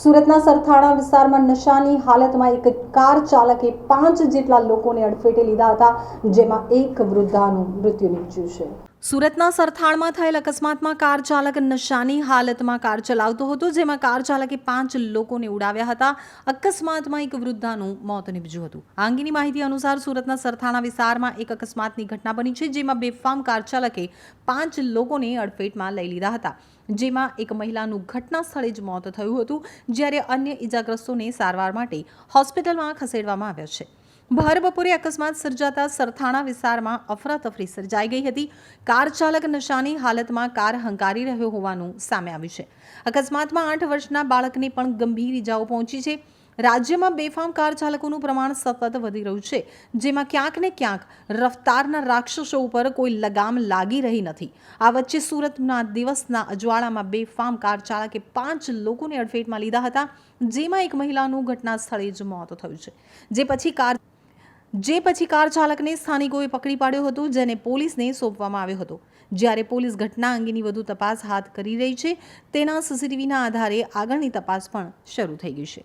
સુરતના સરથાણા વિસ્તારમાં નશાની હાલતમાં એક કાર ચાલકે પાંચ જેટલા લોકોને અડફેટે લીધા હતા, જેમાં એક વૃદ્ધાનું મૃત્યુ નીપજ્યું છે. સુરતના સરથાણમાં થયેલ અકસ્માતમાં કાર ચાલક નશાની હાલતમાં કાર ચલાવતો હતો, જેમાં કાર ચાલકે પાંચ લોકોને ઉડાવ્યા હતા. અકસ્માતમાં એક વૃદ્ધાનું મોત નીપજ્યું હતું. આ અંગેની માહિતી અનુસાર સુરતના સરથાણા વિસ્તારમાં એક અકસ્માતની ઘટના બની છે, જેમાં બેફામ કાર ચાલકે પાંચ લોકોને અડફેટમાં લઈ લીધા હતા. જેમાં એક મહિલાનું ઘટના સ્થળે જ મોત થયું હતું, જ્યારે અન્ય ઇજાગ્રસ્તોને સારવાર માટે હોસ્પિટલમાં ખસેડવામાં આવ્યા છે. ભર બપોરે અકસ્માત સર્જાતા સરથાણા વિસ્તારમાં અફરાતફરી સર્જાઈ ગઈ હતી. કાર ચાલક નશાની હાલતમાં કાર હંકારી રહ્યો હોવાનું સામે આવ્યું છે. અકસ્માતમાં આઠ વર્ષના બાળકને પણ ગંભીર ઇજાઓ પહોંચી છે. રાજ્યમાં બેફામ કાર ચાલકોનું પ્રમાણ સતત વધી રહ્યું છે, જેમાં ક્યાંક ને ક્યાંક રફતારના રાક્ષસો ઉપર કોઈ લગામ લાગી રહી નથી. આ વચ્ચે સુરતના દિવસના અજવાળામાં બેફામ કાર ચાલકે પાંચ લોકોને અડફેટમાં લીધા હતા, જેમાં એક મહિલાનું ઘટના સ્થળે જ મોત થયું છે. જે પછી કાર જે પછી કાર ચાલકને સ્થાનિકોએ પકડી પાડ્યો હતો, જેને પોલીસને સોંપવામાં આવ્યો હતો. જ્યારે પોલીસ ઘટના અંગેની વધુ તપાસ હાથ કરી રહી છે, તેના સીસીટીવીના આધારે આગળની તપાસ પણ શરૂ થઈ ગઈ છે.